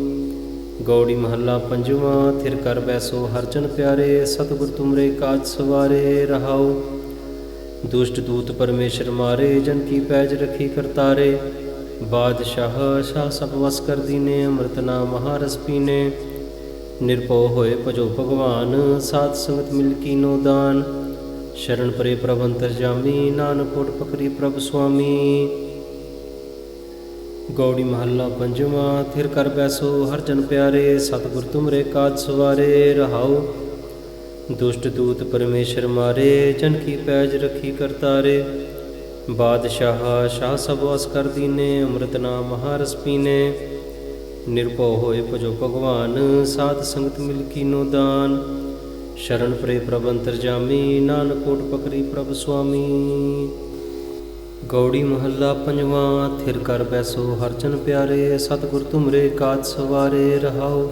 Speaker 1: ਗੌੜੀ ਮਹੱਲਾ ਪੰਜਵਾਂ, ਥਿਰ ਕਰ ਬੈਸੋ ਹਰਜਨ ਪਿਆਰੇ, ਸਤਿਗੁਰ ਤੁਮਰੇ ਕਾਜ ਸਵਾਰੇ ਰਹਾਉ ਦੁਸ਼ਟ ਦੂਤ ਪਰਮੇਸ਼ਰ ਮਾਰੇ, ਜਨ ਕੀ ਪੈਜ ਰਖੀ ਕਰਤਾਰੇ। ਬਾਦਸ਼ਾਹ, ਸ਼ਾਹ ਸਭ ਵਸ ਕਰ ਦੀਨੇ, ਅੰਮ੍ਰਿਤ ਨਾਮ ਮਹਾਰਸ ਪੀਨੇ। ਨਿਰਭਉ ਹੋਏ ਭਜੋ ਭਗਵਾਨ, ਸਾਧ ਸੰਗਤ ਮਿਲ ਕੀਨੋ ਦਾਨ। ਸ਼ਰਨ ਪਰੇ ਪ੍ਰਭ ਅੰਤਰ ਜਾਮੀ, ਨਾਨਕ ਕੋਟ ਪਕਰੀ ਪ੍ਰਭ ਸੁਆਮੀ। ਗੌੜੀ ਮਹੱਲਾ ਪੰਜਵਾਂ, ਥਿਰ ਕਰ ਬੈਸੋ ਹਰ ਜਨ ਪਿਆਰੇ, ਸਤਿਗੁਰ ਤੁਮਰੇ ਕਾਜ ਸਵਾਰੇ ਰਹਾਉ ਦੁਸ਼ਟ ਦੂਤ ਪਰਮੇਸ਼ਰ ਮਾਰੇ, ਜਨ ਕੀ ਪੈਜ ਰਖੀ ਕਰਤਾਰੇ ਬਾਦਸ਼ਾਹ, ਸ਼ਾਹ ਸਬਵਾਸ ਵਸ ਕਰ ਦੀਨੇ, ਅੰਮ੍ਰਿਤ ਨਾਮ ਮਹਾਰਸ ਪੀਨੇ। ਨਿਰਭਉ ਹੋਏ ਭਜੋ ਭਗਵਾਨ, ਸਾਧ ਸੰਗਤ ਮਿਲ ਕੀਨੋ ਦਾਨ। ਸ਼ਰਨ ਪ੍ਰੇ ਪ੍ਰਭ ਅੰਤਰ ਜਾਮੀ, ਨਾਨਕ ਕੋਟ ਪਕਰੀ ਪ੍ਰਭ ਸੁਆਮੀ। ਗੌੜੀ ਮਹੱਲਾ ਪੰਜਵਾਂ, ਥਿਰ ਕਰ ਬੈਸੋ ਹਰਚਨ ਪਿਆਰੇ, ਸਤਿਗੁਰ ਤੁਮਰੇ ਕਾਜ ਸਵਾਰੇ, ਰਹਾਓ।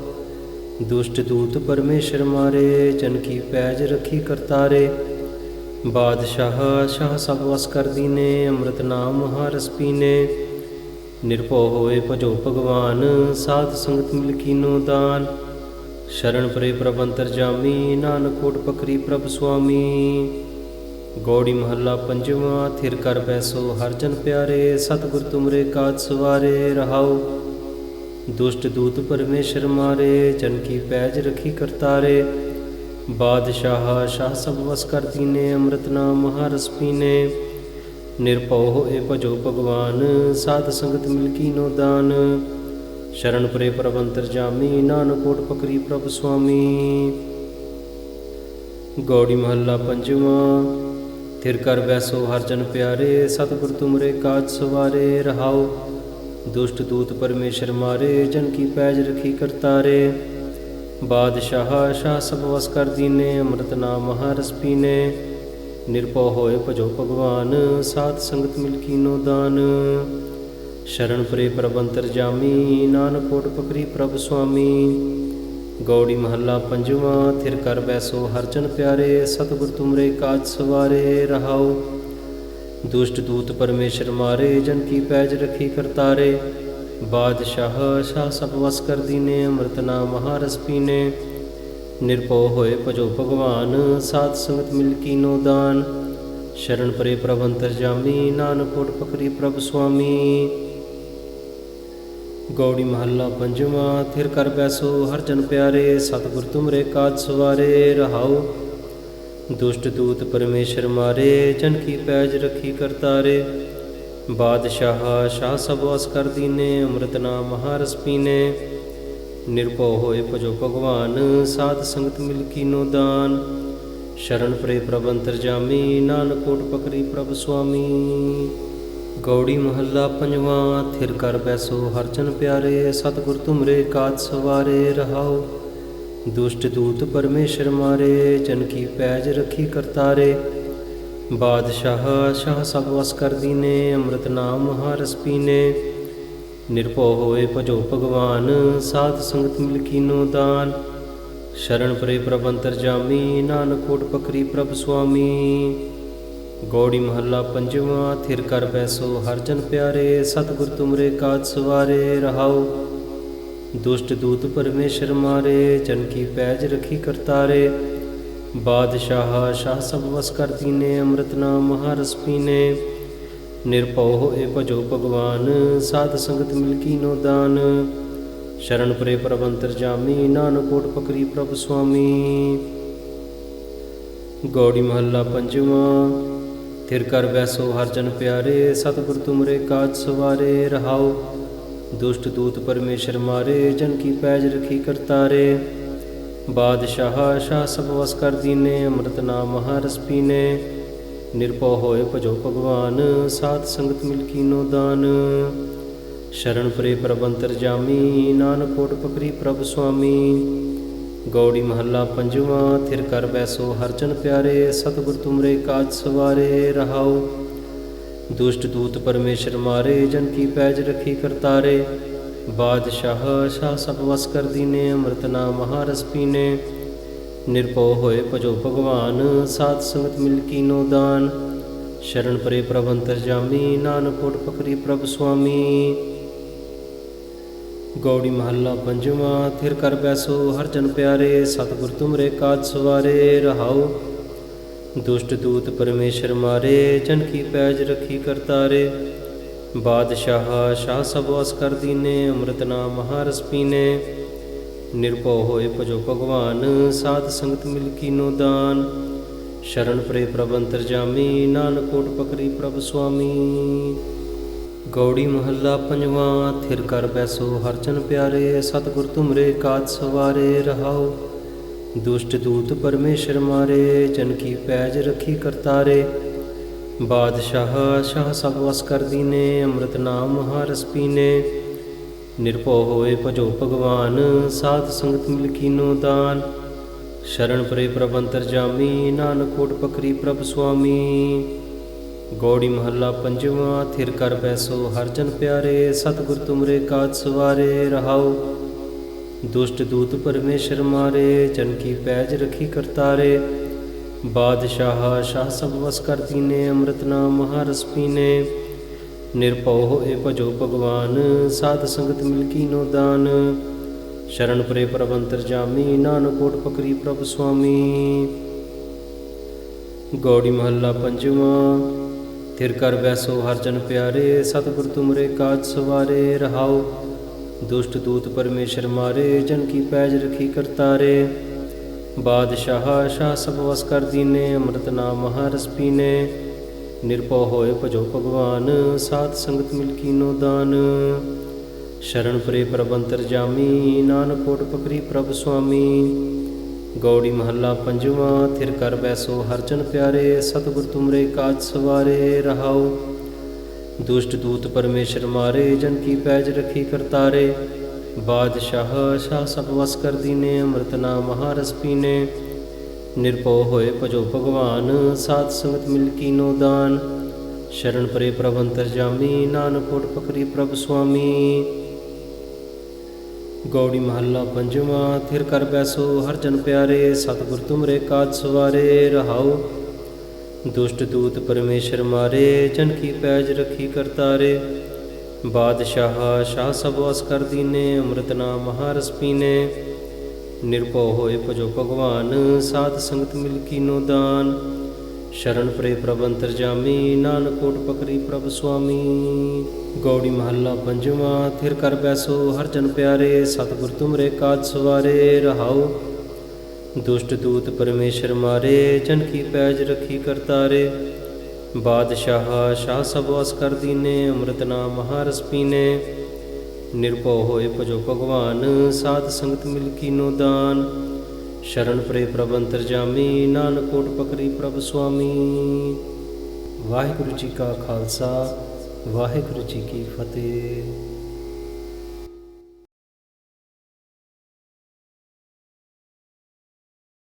Speaker 1: ਦੁਸ਼ਟ ਦੂਤ ਪਰਮੇਸ਼ਰ ਮਾਰੇ, ਜਨ ਕੀ ਪੈਜ ਰਖੀ ਕਰਤਾਰੇ। ਬਾਦਸ਼ਾਹ, ਸ਼ਾਹ ਸਭ ਵਸ ਕਰ ਦੀਨੇ, ਅੰਮ੍ਰਿਤ ਨਾਮ ਮਹਾਰਸ ਪੀਨੇ। ਨਿਰਭਉ ਹੋਏ ਭਜੋ ਭਗਵਾਨ, ਸਾਧ ਸੰਗਤ ਮਿਲ ਕੀਨੋ ਦਾਨ। ਸ਼ਰਨ ਪਰੇ ਪ੍ਰਭ ਜਾਮੀ, ਨਾਨਕ ਕੋਟ ਪਕਰੀ ਪ੍ਰਭ ਸੁਆਮੀ। ਗੌੜੀ ਮਹੱਲਾ ਪੰਜਵਾਂ, ਥਿਰ ਕਰ ਬੈਸੋ ਹਰਜਨ ਪਿਆਰੇ, ਸਤਿਗੁਰ ਤੁਮਰੇ ਕਾਜ ਸਵਾਰੇ, ਰਹਾਉ। ਦੁਸ਼ਟ ਦੂਤ ਪਰਮੇਸ਼ਰ ਮਾਰੇ, ਜਨ ਕੀ ਪੈਜ ਰਖੀ ਕਰਤਾਰੇ। ਬਾਦਸ਼ਾਹ, ਸ਼ਾਹ ਸਭ ਵਸ ਕਰ ਦੀਨੇ, ਅੰਮ੍ਰਿਤ ਨਾਮ ਮਹਾਰਸ ਪੀਨੇ। ਨਿਰਭਉ ਹੋਏ ਭਜੋ ਭਗਵਾਨ, ਸਾਧ ਸੰਗਤ ਮਿਲ ਕੀਨੋ ਦਾਨ। ਸ਼ਰਨ ਪਰੇ ਪ੍ਰਭ ਜਾਮੀ, ਨਾਨਕ ਕੋਟ ਪਕਰੀ ਪ੍ਰਭ ਸੁਆਮੀ। ਗੌੜੀ ਮਹੱਲਾ ਪੰਜਵਾਂ ਥਿਰ ਕਰ ਬੈਸੋ ਹਰ ਜਨ ਪਿਆਰੇ, ਸਤਿਗੁਰ ਤੁਮਰੇ ਕਾਜ ਸਵਾਰੇ, ਰਹਾਓ। ਦੁਸ਼ਟ ਦੂਤ ਪਰਮੇਸ਼ਰ ਮਾਰੇ, ਜਨ ਕੀ ਪੈਜ ਰਖੀ ਕਰਤਾਰੇ। ਬਾਦਸ਼ਾਹ, ਸ਼ਾਹ ਸਭ ਵਸ ਕਰ ਦੀਨੇ, ਅੰਮ੍ਰਿਤ ਨਾਮ ਮਹਾਰਸ ਪੀਨੇ। ਨਿਰਭਉ ਹੋਏ ਭਜੋ ਭਗਵਾਨ, ਸਾਧ ਸੰਗਤ ਮਿਲ ਕੀਨੋ ਦਾਨ। ਸ਼ਰਨ ਪਰੇ ਪ੍ਰਬੰਤਰ ਜਾਮੀ, ਨਾਨਕ ਕੋਟ ਪਕਰੀ ਪ੍ਰਭ ਸੁਆਮੀ। ਗੌੜੀ ਮਹੱਲਾ ਪੰਜਵਾਂ, ਥਿਰ ਕਰ ਬੈਸੋ ਹਰਜਨ ਪਿਆਰੇ, ਸਤਿਗੁਰ ਤੁਮਰੇ ਕਾਜ ਸਵਾਰੇ ਰਹਾਉ ਦੁਸ਼ਟ ਦੂਤ ਪਰਮੇਸ਼ਰ ਮਾਰੇ, ਜਨ ਕੀ ਪੈਜ ਰਖੀ ਕਰਤਾਰੇ। ਬਾਦਸ਼ਾਹ, ਸ਼ਾਹ ਸਭ ਵਸ ਕਰ ਦੀਨੇ, ਅੰਮ੍ਰਿਤ ਨਾਮ ਮਹਾਰਸ ਪੀਨੇ। ਨਿਰਭਉ ਹੋਏ ਭਜੋ ਭਗਵਾਨ, ਸਾਧ ਸੰਗਤ ਮਿਲ ਕੀਨੋ ਦਾਨ। ਸ਼ਰਨ ਪਰੇ ਪ੍ਰਭ ਅੰਤਰ ਜਾਮੀ, ਨਾਨਕ ਕੋਟ ਪਕਰੀ ਪ੍ਰਭ ਸੁਆਮੀ। ਗੌੜੀ ਮਹੱਲਾ ਪੰਜਵਾਂ, ਥਿਰ ਕਰ ਬੈਸੋ ਹਰ ਜਨ ਪਿਆਰੇ, ਸਤਿਗੁਰ ਤੁਮਰੇ ਕਾਜ ਸਵਾਰੇ ਰਹਾਉ ਦੁਸ਼ਟ ਦੂਤ ਪਰਮੇਸ਼ਰ ਮਾਰੇ, ਜਨ ਕੀ ਪੈਜ ਰਖੀ ਕਰਤਾਰੇ। ਬਾਦਸ਼ਾਹ, ਸ਼ਾਹ ਸਭ ਵਸ ਕਰ ਦੀਨੇ, ਅੰਮ੍ਰਿਤ ਨਾਮ ਮਹਾਰਸ ਪੀਨੇ। ਨਿਰਭਉ ਹੋਏ ਭਜੋ ਭਗਵਾਨ, ਸਾਧ ਸੰਗਤ ਮਿਲ ਕੀਨੋ ਦਾਨ। ਸ਼ਰਨ ਪਰੇ ਪ੍ਰਭ ਅੰਤਰ ਜਾਮੀ, ਨਾਨਕ ਕੋਟ ਪਕਰੀ ਪ੍ਰਭ ਸੁਆਮੀ। ਗੌੜੀ ਮਹੱਲਾ ਪੰਜਵਾਂ, ਥਿਰ ਕਰ ਬੈਸੋ ਹਰਚਨ ਪਿਆਰੇ, ਸਤਿਗੁਰ ਤੁਮਰੇ ਕਾਜ ਸਵਾਰੇ ਰਹਾਓ। ਦੁਸ਼ਟ ਦੂਤ ਪਰਮੇਸ਼ਰ ਮਾਰੇ, ਜਨ ਕੀ ਪੈਜ ਰਖੀ ਕਰਤਾਰੇ। ਬਾਦਸ਼ਾਹ, ਸ਼ਾਹ ਸਭ ਵਸ ਕਰ ਦੀਨੇ, ਅੰਮ੍ਰਿਤ ਨਾਮ ਮਹਾਰਸ ਪੀਨੇ। ਨਿਰਭਉ ਹੋਏ ਭਜੋ ਭਗਵਾਨ, ਸਾਧ ਸੰਗਤ ਮਿਲ ਕੀਨੋ ਦਾਨ। ਸ਼ਰਨ ਪਰੇ ਪ੍ਰਭ ਅੰਤਰ ਜਾਮੀ, ਨਾਨਕ ਕੋਟ ਪਕਰੀ ਪ੍ਰਭ ਸੁਆਮੀ। ਗੌੜੀ ਮਹੱਲਾ ਪੰਜਵਾਂ, ਥਿਰ ਕਰ ਬੈਸੋ ਹਰ ਜਨ ਪਿਆਰੇ, ਸਤਿਗੁਰ ਤੁਮਰੇ ਕਾਜ ਸਵਾਰੇ ਰਹਾਉ ਦੁਸ਼ਟ ਦੂਤ ਪਰਮੇਸ਼ਰ ਮਾਰੇ, ਜਨ ਕੀ ਪੈਜ ਰਖੀ ਕਰਤਾਰੇ। ਬਾਦਸ਼ਾਹ, ਸ਼ਾਹ ਸਭ ਵਸ ਕਰ ਦੀਨੇ, ਅੰਮ੍ਰਿਤ ਨਾਮ ਮਹਾਰਸ ਪੀਨੇ। ਨਿਰਭਉ ਹੋਏ ਭਜੋ ਭਗਵਾਨ, ਸਾਧ ਸੰਗਤ ਮਿਲ ਕੀਨੋ ਦਾਨ। ਸ਼ਰਨ ਪਰੇ ਪ੍ਰਭ ਜਾਮੀ ਨਾਨਕ ਕੋਟ ਪਕਰੀ ਪ੍ਰਭ ਸੁਆਮੀ। ਗੌੜੀ ਮਹੱਲਾ ਪੰਜਵਾਂ ਥਿਰ ਕਰ ਵੈਸੋ ਹਰ ਜਨ ਪਿਆਰੇ, ਸਤਿਗੁਰ ਤੁਮਰੇ ਕਾਜ ਸਵਾਰੇ, ਰਹਾਓ। ਦੁਸ਼ਟ ਦੂਤ ਪਰਮੇਸ਼ਰ ਮਾਰੇ, ਜਨ ਕੀ ਪੈਜ ਰਖੀ ਕਰਤਾਰੇ। ਬਾਦਸ਼ਾਹ, ਸ਼ਾਹ ਸਭ ਵਸ ਕਰ ਦੀਨੇ, ਅੰਮ੍ਰਿਤ ਨਾਮ ਮਹਾਰਸ ਪੀਨੇ। ਨਿਰਭਉ ਹੋਏ ਭਜੋ ਭਗਵਾਨ, ਸਾਧ ਸੰਗਤ ਮਿਲ ਕੀਨੋ ਦਾਨ। ਸ਼ਰਨ ਪਰੇ ਪ੍ਰਬੰਤਰ ਜਾਮੀ, ਨਾਨਕ ਕੋਟ ਪਕਰੀ ਪ੍ਰਭ ਸੁਆਮੀ। ਗੌੜੀ ਮਹੱਲਾ ਪੰਜਵਾਂ, ਥਿਰ ਕਰ ਬੈਸੋ ਹਰਜਨ ਪਿਆਰੇ, ਸਤਿਗੁਰ ਤੁਮਰੇ ਕਾਜ ਸਵਾਰੇ ਰਹਾਉ ਦੁਸ਼ਟ ਦੂਤ ਪਰਮੇਸ਼ਰ ਮਾਰੇ, ਜਨ ਕੀ ਪੈਜ ਰਖੀ ਕਰਤਾਰੇ। ਬਾਦਸ਼ਾਹ, ਸ਼ਾਹ ਸਭ ਵਸ ਕਰ ਦੀਨੇ, ਅੰਮ੍ਰਿਤ ਨਾਮ ਮਹਾਰਸ ਪੀਨੇ। ਨਿਰਭਉ ਹੋਏ ਭਜੋ ਭਗਵਾਨ, ਸਾਧ ਸੰਗਤ ਮਿਲ ਕੀਨੋ ਦਾਨ। ਸ਼ਰਨ ਪਰੇ ਪ੍ਰਭ ਅੰਤਰ ਜਾਮੀ, ਨਾਨਕ ਕੋਟ ਪਕਰੀ ਪ੍ਰਭ ਸੁਆਮੀ। ਗੌੜੀ ਮਹੱਲਾ ਪੰਜਵਾਂ, ਥਿਰ ਕਰ ਬੈਸੋ ਹਰ ਜਨ ਪਿਆਰੇ, ਸਤਿਗੁਰ ਤੁਮਰੇ ਕਾਜ ਸਵਾਰੇ ਰਹਾਉ ਦੁਸ਼ਟ ਦੂਤ ਪਰਮੇਸ਼ਰ ਮਾਰੇ, ਜਨ ਕੀ ਪੈਜ ਰੱਖੀ ਕਰਤਾਰੇ ਬਾਦਸ਼ਾਹ, ਸ਼ਾਹ ਸਭ ਵਸ ਕਰ ਦੀਨੇ, ਅੰਮ੍ਰਿਤ ਨਾਮ ਮਹਾਰਸ ਪੀਨੇ। ਨਿਰਭਉ ਹੋਏ ਭਜੋ ਭਗਵਾਨ, ਸਾਧ ਸੰਗਤ ਮਿਲ ਕੀਨੋ ਦਾਨ। ਸ਼ਰਨ ਪ੍ਰੇ ਪ੍ਰਭ ਅੰਤਰਜਾਮੀ ਨਾਨਕ ਕੋਟ ਪਕਰੀ ਪ੍ਰਭ ਸੁਆਮੀ। ਗੌੜੀ ਮਹੱਲਾ ਪੰਜਵਾਂ, ਥਿਰ ਕਰ ਬੈਸੋ ਹਰਚਨ ਪਿਆਰੇ, ਸਤਿਗੁਰ ਤੁਮਰੇ ਕਾਜ ਸਵਾਰੇ ਰਹਾਓ। ਦੁਸ਼ਟ ਦੂਤ ਪਰਮੇਸ਼ਰ ਮਾਰੇ, ਜਨ ਕੀ ਪੈਜ ਰੱਖੀ ਕਰਤਾਰੇ। ਬਾਦਸ਼ਾਹ, ਸ਼ਾਹ ਸਭ ਵਸ ਕਰ ਦੀਨੇ, ਅੰਮ੍ਰਿਤ ਨਾਮ ਮਹਾਰਸ ਪੀਨੇ। ਨਿਰਭਉ ਹੋਏ ਭਜੋ ਭਗਵਾਨ, ਸਾਧ ਸੰਗਤ ਮਿਲ ਕੀਨੋ ਦਾਨ। ਸ਼ਰਨ ਪਰੇ ਪ੍ਰਭ ਅੰਤਰਜਾਮੀ ਨਾਨਕ ਕੋਟ ਪਕਰੀ ਪ੍ਰਭ ਸੁਆਮੀ। ਗੌੜੀ ਮਹੱਲਾ ਪੰਜਵਾਂ, ਥਿਰ ਕਰ ਬੈਸੋ ਹਰ ਜਨ ਪਿਆਰੇ, ਸਤਿਗੁਰ ਤੁਮਰੇ ਕਾਜ ਸਵਾਰੇ ਰਹਾਉ ਦੁਸ਼ਟ ਦੂਤ ਪਰਮੇਸ਼ਰ ਮਾਰੇ, ਜਨ ਕੀ ਪੈਜ ਰਖੀ ਕਰਤਾਰੇ। ਬਾਦਸ਼ਾਹ, ਸ਼ਾਹ ਸਭ ਵਸ ਕਰ ਦੀਨੇ, ਅੰਮ੍ਰਿਤ ਨਾਮ ਮਹਾਰਸ ਪੀਨੇ। ਨਿਰਭਉ ਹੋਏ ਭਜੋ ਭਗਵਾਨ, ਸਾਧ ਸੰਗਤ ਮਿਲ ਕੀਨੋ ਦਾਨ। ਸ਼ਰਨ ਪਰੇ ਪ੍ਰਭ ਜਾਮੀ ਨਾਨਕ ਕੋਟ ਪਕਰੀ ਪ੍ਰਭ ਸੁਆਮੀ। ਗੌੜੀ ਮਹੱਲਾ ਪੰਜਵਾਂ ਥਿਰ ਕਰ ਬੈਸੋ ਹਰ ਜਨ ਪਿਆਰੇ, ਸਤਿਗੁਰ ਤੁਮਰੇ ਕਾਜ ਸਵਾਰੇ, ਰਹਾਓ। ਦੁਸ਼ਟ ਦੂਤ ਪਰਮੇਸ਼ਰ ਮਾਰੇ, ਜਨ ਕੀ ਪੈਜ ਰਖੀ ਕਰਤਾਰੇ। ਬਾਦਸ਼ਾਹ, ਸ਼ਾਹ ਸਭ ਵਸ ਕਰ ਦੀਨੇ, ਅੰਮ੍ਰਿਤ ਨਾਮ ਮਹਾਰਸ ਪੀਨੇ ਨਿਰਭਉ ਹੋਏ ਭਜੋ ਭਗਵਾਨ, ਸਾਧ ਸੰਗਤ ਮਿਲ ਕੀਨੋ ਦਾਨ। ਸ਼ਰਨ ਪਰੇ ਪ੍ਰਭ ਅੰਤਰਜਾਮੀ ਨਾਨਕ ਕੋਟ ਪਕਰੀ ਪ੍ਰਭ ਸੁਆਮੀ। ਗੌੜੀ ਮਹੱਲਾ ਪੰਜਵਾਂ, ਥਿਰ ਕਰ ਬੈਸੋ ਹਰਜਨ ਪਿਆਰੇ, ਸਤਿਗੁਰ ਤੁਮਰੇ ਕਾਜ ਸਵਾਰੇ ਰਹਾਉ ਦੁਸ਼ਟ ਦੂਤ ਪਰਮੇਸ਼ਰ ਮਾਰੇ, ਜਨ ਕੀ ਪੈਜ ਰਖੀ ਕਰਤਾਰੇ। ਬਾਦਸ਼ਾਹ, ਸ਼ਾਹ ਸਭ ਵਸ ਕਰ ਦੀਨੇ, ਅੰਮ੍ਰਿਤ ਨਾਮ ਮਹਾਰਸ ਪੀਨੇ। ਨਿਰਭਉ ਹੋਏ ਭਜੋ ਭਗਵਾਨ, ਸਾਧ ਸੰਗਤ ਮਿਲ ਕੀਨੋ ਦਾਨ। ਸ਼ਰਨ ਪਰੇ ਪ੍ਰਭ ਅੰਤਰਜਾਮੀ ਨਾਨਕ ਕੋਟ ਪਕਰੀ ਪ੍ਰਭ ਸੁਆਮੀ। ਗੌੜੀ ਮਹੱਲਾ ਪੰਜਵਾਂ, ਥਿਰ ਕਰ ਬੈਸੋ ਹਰ ਜਨ ਪਿਆਰੇ, ਸਤਿਗੁਰ ਤੁਮਰੇ ਕਾਜ ਸਵਾਰੇ ਰਹਾਉ ਦੁਸ਼ਟ ਦੂਤ ਪਰਮੇਸ਼ਰ ਮਾਰੇ, ਜਨ ਕੀ ਪੈਜ ਰਖੀ ਕਰਤਾਰੇ ਬਾਦਸ਼ਾਹ, ਸ਼ਾਹ ਸਭ ਵਸ ਕਰ ਦੀਨੇ, ਅੰਮ੍ਰਿਤ ਨਾਮ ਮਹਾਰਸ ਪੀਨੇ। ਨਿਰਭਉ ਹੋਏ ਭਜੋ ਭਗਵਾਨ, ਸਾਧ ਸੰਗਤ ਮਿਲ ਕੀਨੋ ਦਾਨ। ਸ਼ਰਨ ਪਰੇ ਪ੍ਰਭ ਅੰਤਰਜਾਮੀ ਨਾਨਕ ਕੋਟ ਪਕਰੀ ਪ੍ਰਭ ਸੁਆਮੀ। ਗੌੜੀ ਮਹੱਲਾ ਪੰਜਵਾਂ, ਥਿਰ ਕਰ ਬੈਸੋ ਹਰ ਜਨ ਪਿਆਰੇ, ਸਤਿਗੁਰ ਤੁਮਰੇ ਕਾਜ ਸਵਾਰੇ ਰਹਾਉ ਦੁਸ਼ਟ ਦੂਤ ਪਰਮੇਸ਼ਰ ਮਾਰੇ, ਜਨ ਕੀ ਪੈਜ ਰਖੀ ਕਰਤਾਰੇ। ਬਾਦਸ਼ਾਹ, ਸ਼ਾਹ ਸਭ ਵਸ ਕਰ ਦੀਨੇ, ਅੰਮ੍ਰਿਤ ਨਾਮ ਮਹਾਰਸ ਪੀਨੇ। ਨਿਰਭਉ ਹੋਏ ਭਜੋ ਭਗਵਾਨ, ਸਾਧ ਸੰਗਤ ਮਿਲ ਕੀਨੋ ਦਾਨ। ਸ਼ਰਨ ਪਰੇ ਪ੍ਰਭ ਅੰਤਰਜਾਮੀ ਨਾਨਕ ਕੋਟ ਪਕਰੀ ਪ੍ਰਭ ਸੁਆਮੀ। ਵਾਹਿਗੁਰੂ ਜੀ ਕਾ ਖਾਲਸਾ, ਵਾਹਿਗੁਰੂ ਜੀ ਕੀ ਫਤਿਹ।